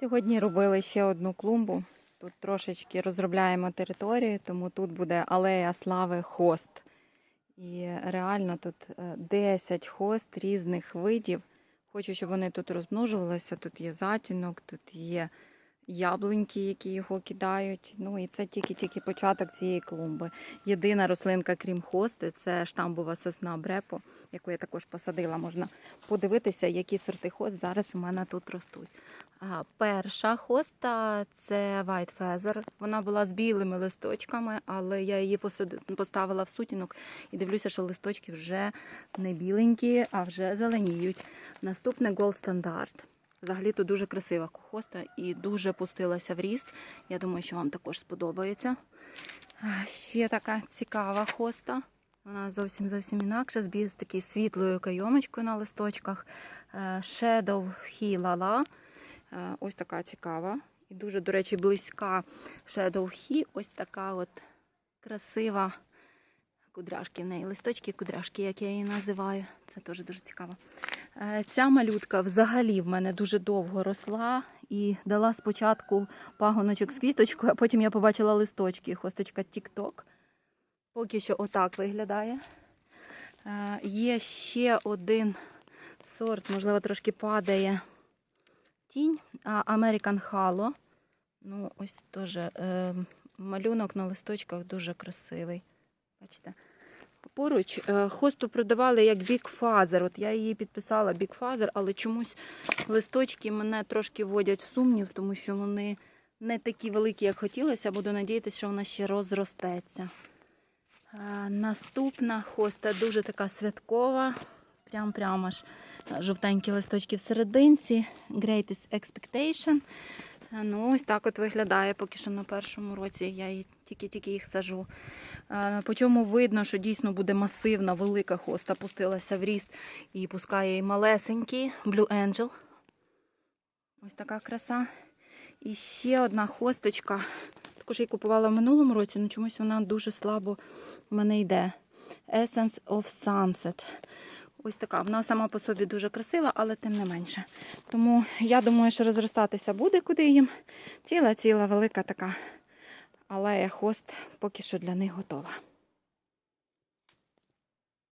Сьогодні робили ще одну клумбу. Тут трошечки розробляємо територію, тому тут буде алея слави хост. І реально тут е, 10 хост різних видів. Хочу, щоб вони тут розмножувалися. Тут є затінок, тут є яблуньки, які його кидають. Ну і це тільки-тільки початок цієї клумби. Єдина рослинка, крім хости, це штамбова сосна брепо, яку я також посадила. Можна подивитися, які сорти хост зараз у мене тут ростуть. Перша хоста це White Feather. Вона була з білими листочками, але я її поставила в сутінок і дивлюся, що листочки вже не біленькі, а вже зеленіють. Наступне Gold Standard. Взагалі тут дуже красива хоста і дуже пустилася в ріст. Я думаю, що вам також сподобається. Ще така цікава хоста. Вона зовсім зовсім інакша, з такою світлою кайомочкою на листочках. Е, Shadow He Lala. Е, Ось така цікава. І дуже, до речі, близька Shadow He. Ось така от красива кудряшки в неї. Листочки кудряшки, як я її називаю. Це теж дуже цікаво. Е, Ця малютка взагалі в мене дуже довго росла і дала спочатку пагоночок з квіточкою, а потім я побачила листочки. Хосточка Тік-Ток. Поки що отак виглядає. Е, Є ще один сорт, можливо, трошки падає тінь. American Halo. Ну, ось теж е, малюнок на листочках дуже красивий. Бачите? Поруч е, хосту продавали як Big Father. От я її підписала Big Father, але чомусь листочки мене трошки вводять в сумнів, тому що вони не такі великі, як хотілося. Буду надіятися, що вона ще розростеться. Е, Наступна хоста дуже така святкова. Прям прямо аж жовтенькі листочки в серединці. Greatest Expectation. Ну, ось так от виглядає поки що на першому році. Я тільки-тільки їх сажу. По чому видно, що дійсно буде масивна, велика хоста пустилася в ріст і пускає і малесенькі Blue Angel. Ось така краса. І ще одна хосточка. Також її купувала в минулому році, але чомусь вона дуже слабо в мене йде. Essence of Sunset. Ось така. Вона сама по собі дуже красива, але тим не менше. Тому я думаю, що розростатися буде куди їм. Ціла-ціла велика така алея хост поки що для них готова.